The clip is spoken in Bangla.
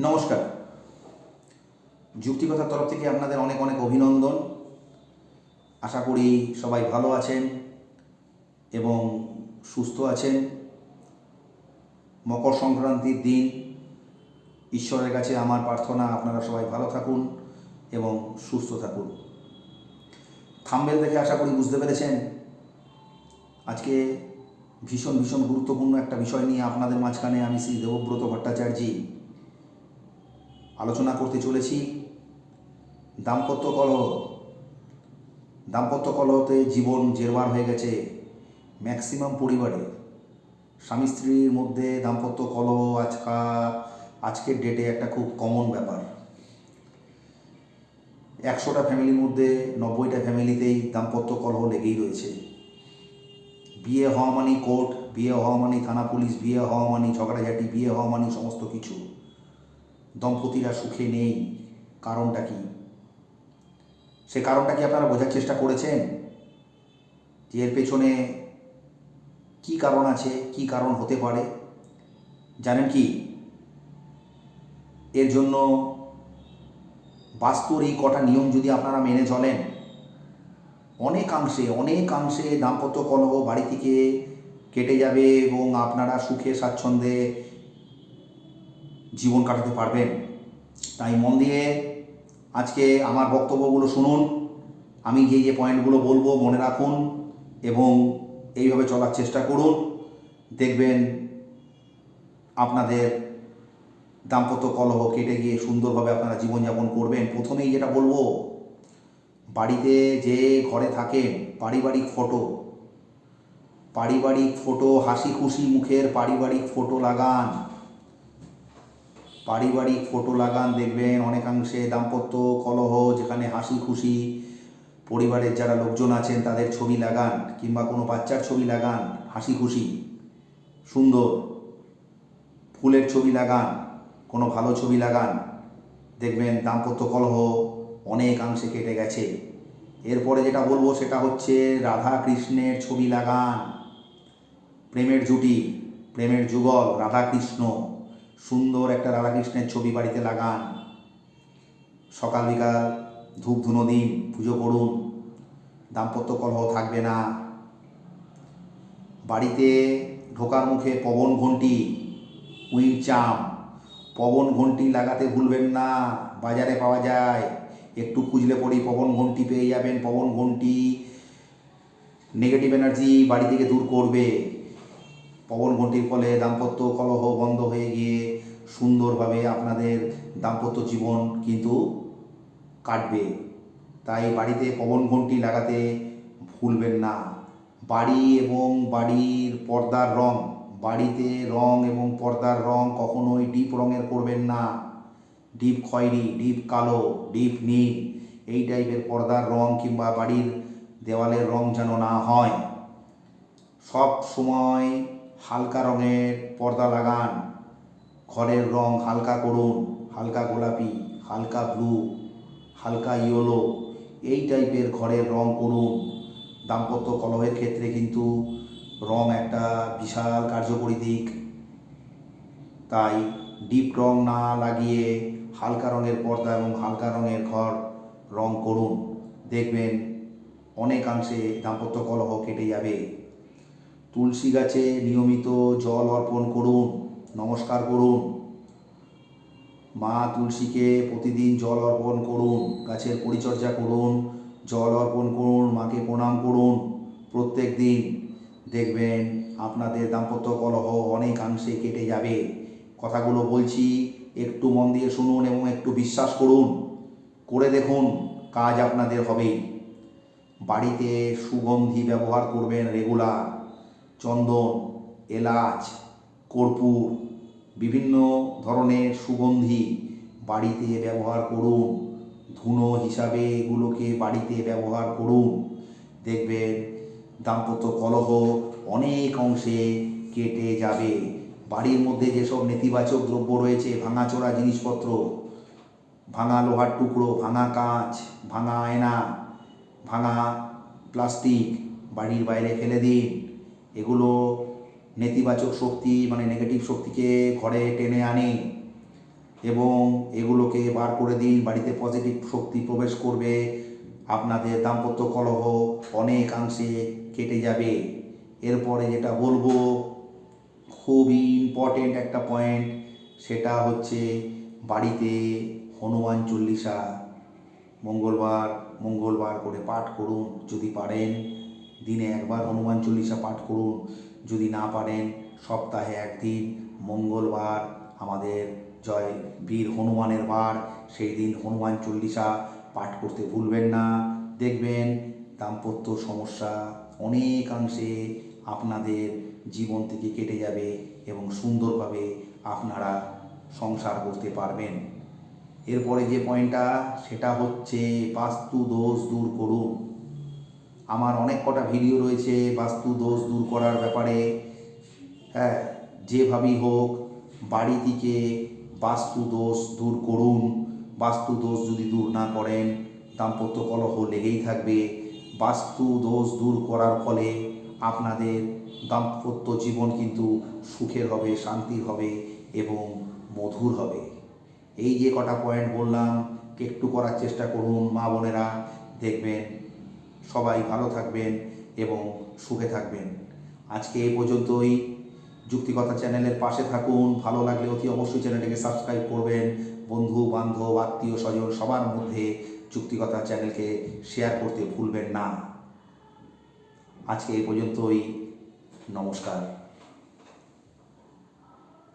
নমস্কার। যুক্তিকথার তরফ থেকে আপনাদের অনেক অনেক অভিনন্দন। আশা করি সবাই ভালো আছেন এবং সুস্থ আছেন। মকর সংক্রান্তির দিন। ঈশ্বরের কাছে আমার প্রার্থনা, আপনারা সবাই ভালো থাকুন এবং সুস্থ থাকুন। থাম্বেল দেখে আশা করি বুঝতে পেরেছেন। আজকে ভীষণ ভীষণ গুরুত্বপূর্ণ একটা বিষয় নিয়ে আপনাদের মাঝখানে আমি শ্রী দেবব্রত ভট্টাচার্যী আলোচনা করতে চলেছি। দাম্পত্য কলহ, দাম্পত্য কলহতে জীবন জেরবার হয়ে গেছে ম্যাক্সিমাম পরিবারে। স্বামী স্ত্রীর মধ্যে দাম্পত্য কলহ আজকা, আজকের ডেটে একটা খুব কমন ব্যাপার। একশোটা ফ্যামিলির মধ্যে নব্বইটা ফ্যামিলিতেই দাম্পত্য কলহ লেগেই রয়েছে। বিয়ে হওয়া মানেই কোর্ট বিয়ে হওয়া মানেই থানা পুলিশ, বিয়ে হওয়া মানেই ঝগড়াঝাটি, বিয়ে হওয়া মানেই সমস্ত কিছু। দম্পতিরা সুখে নেই, কারণটা কি? সে কারণটা কি আপনারা বোঝার চেষ্টা করেছেন? যে এর পেছনে কি কারণ আছে, কি কারণ হতে পারে? জানেন কি? এর জন্য বাস্তুর এই কটা নিয়ম যদি আপনারা মেনে চলেন, অনেকাংশে অনেকাংশে দাম্পত্য কলহ বাড়ি থেকে কেটে যাবে এবং আপনারা সুখে, স্বাচ্ছন্দ্যে জীবন কাটাতে পারবেন। তাই মন দিয়ে আজকে আমার বক্তব্যগুলো শুনুন। আমি যে যে পয়েন্টগুলো বলব মনে রাখুন এবং এইভাবে চলার চেষ্টা করুন। দেখবেন আপনাদের দাম্পত্য কলহ কেটে গিয়ে সুন্দরভাবে আপনারা জীবনযাপন করবেন। প্রথমেই যেটা বলব, বাড়িতে যে ঘরে থাকেন, পারিবারিক ফটো। পারিবারিক ফটো হাসি খুশি মুখের পারিবারিক ফটো লাগান। পারিবারিক ফটো লাগান দেখবেন, অনেকাংশে দাম্পত্য কলহ, যেখানে হাসি খুশি। পরিবারের যারা লোকজন আছেন, তাদের ছবি লাগান, কিংবা কোনো বাচ্চার ছবি লাগান, হাসি খুশি। সুন্দর। ফুলের ছবি লাগান, কোনো ভালো ছবি লাগান। দেখবেন দাম্পত্য কলহ অনেকাংশে কেটে গেছে। এরপরে যেটা বলব, সেটা হচ্ছে রাধা কৃষ্ণের ছবি লাগান। প্রেমের জুটি, প্রেমের যুগল রাধা কৃষ্ণ সুন্দর একটা রাধাকৃষ্ণের ছবি বাড়িতে লাগান। সকাল বিকাল ধূপ ধুনো দিন, পুজো করুন, দাম্পত্য কলহ থাকবে না। বাড়িতে ঢোকার মুখে পবন ঘন্টি উইল চাম। পবন ঘন্টি লাগাতে ভুলবেন না, বাজারে পাওয়া যায়। একটু খুঁজলে পরেই পবন ঘন্টি পেয়ে যাবেন। পবন ঘন্টি নেগেটিভ এনার্জি বাড়ি থেকে দূর করবে। পবন ঘন্টির ফলে দাম্পত্য কলহ বন্ধ হয়ে গিয়ে সুন্দরভাবে আপনাদের দাম্পত্য জীবন কিন্তু কাটবে। তাই বাড়িতে পবন ঘন্টি লাগাতে ভুলবেন না। বাড়ি এবং বাড়ির পর্দার রং, বাড়িতে রং এবং পর্দার রং কখনোই ডিপ রঙের করবেন না। ডিপ খয়েরি, ডিপ কালো, ডিপ নীল, এই টাইপের পর্দার রং কিংবা বাড়ির দেওয়ালের রং যেন না হয়। সব সময় হালকা রঙের পর্দা লাগান। ঘরের রং হালকা করুন, হালকা গোলাপি, হালকা ব্লু, হালকা ইয়েলো, এই টাইপের ঘরের রং করুন। দাম্পত্য কলহের ক্ষেত্রে কিন্তু রং একটা বিশাল কার্যকরী দিক। তাই ডিপ রং না লাগিয়ে হালকা রঙের পর্দা এবং হালকা রঙের ঘর রং করুন। দেখবেন অনেকাংশে দাম্পত্য কলহ কেটে যাবে। তুলসী গাছে নিয়মিত জল অর্পণ করুন, নমস্কার করুন। মা তুলসীকে প্রতিদিন জল অর্পণ করুন, গাছের পরিচর্যা করুন, জল অর্পণ করুন, মাকে প্রণাম করুন। প্রত্যেক দিন দেখবেন আপনাদের দাম্পত্য কলহ অনেকাংশে কেটে যাবে। কথাগুলো বলছি, একটু মন দিয়ে শুনুন এবং একটু বিশ্বাস করুন। করে দেখুন কাজ আপনাদের হবেই বাড়িতে সুগন্ধি ব্যবহার করবেন রেগুলার চন্দন, এলাচ, কর্পূর, বিভিন্ন ধরনের সুগন্ধি বাড়িতে ব্যবহার করুন। ধুনো হিসাবে এগুলোকে বাড়িতে ব্যবহার করুন। দেখবেন দাম্পত্য কলহ অনেক অংশে কেটে যাবে। বাড়ির মধ্যে যেসব নেতিবাচক দ্রব্য রয়েছে, ভাঙাচোরা জিনিসপত্র, ভাঙা লোহার টুকরো, ভাঙা কাঁচ, ভাঙা আয়না, ভাঙা প্লাস্টিক, বাড়ির বাইরে ফেলে দিন। এগুলো নেতিবাচক শক্তি মানে নেগেটিভ শক্তিকে ঘরে টেনে আনে এবং এগুলোকে বার করে দিন, বাড়িতে পজিটিভ শক্তি প্রবেশ করবে, আপনাদের দাম্পত্য কলহ অনেকাংশে কেটে যাবে। এরপরে যেটা বলব খুবই ইম্পর্টেন্ট একটা পয়েন্ট সেটা হচ্ছে বাড়িতে হনুমান চল্লিশা মঙ্গলবার মঙ্গলবার করে পাঠ করুন যদি পারেন। দিনে একবার হনুমান চল্লিশা পাঠ করুন। যদি না পারেন, সপ্তাহে একদিন, মঙ্গলবার, আমাদের জয় বীর হনুমানের বার, সেই দিন হনুমান চল্লিশা পাঠ করতে ভুলবেন না। দেখবেন দাম্পত্য সমস্যা অনেকাংশে আপনাদের জীবন থেকে কেটে যাবে এবং সুন্দরভাবে আপনারা সংসার করতে পারবেন। এরপরে যে পয়েন্টটা সেটা হচ্ছে বাস্তু দোষ দূর করুন। আমার অনেক কটা ভিডিও রয়েছে, বাস্তু দোষ দূর করার ব্যাপারে। হ্যাঁ যেভাবেই হোক, বাড়ি থেকে বাস্তু দোষ দূর করুন। বাস্তু দোষ যদি দূর না করেন, দাম্পত্য কলহ লেগেই থাকবে। বাস্তু দোষ দূর করার ফলে আপনাদের দাম্পত্য জীবন কিন্তু সুখের হবে, শান্তির হবে এবং মধুর হবে। এই যে কটা পয়েন্ট বললাম, একটু করার চেষ্টা করুন, মা বোনেরা। দেখবেন সবাই ভালো থাকবেন এবং সুখে থাকবেন। আজকে এই পর্যন্তই। যুক্তিকথা চ্যানেলের পাশে থাকুন। ভালো লাগলে অতি অবশ্যই চ্যানেলটিকে সাবস্ক্রাইব করবেন। বন্ধু, বান্ধব, আত্মীয়, স্বজন, সবার মধ্যে যুক্তিকথা চ্যানেলকে শেয়ার করতে ভুলবেন না। আজকে এই পর্যন্তই। নমস্কার।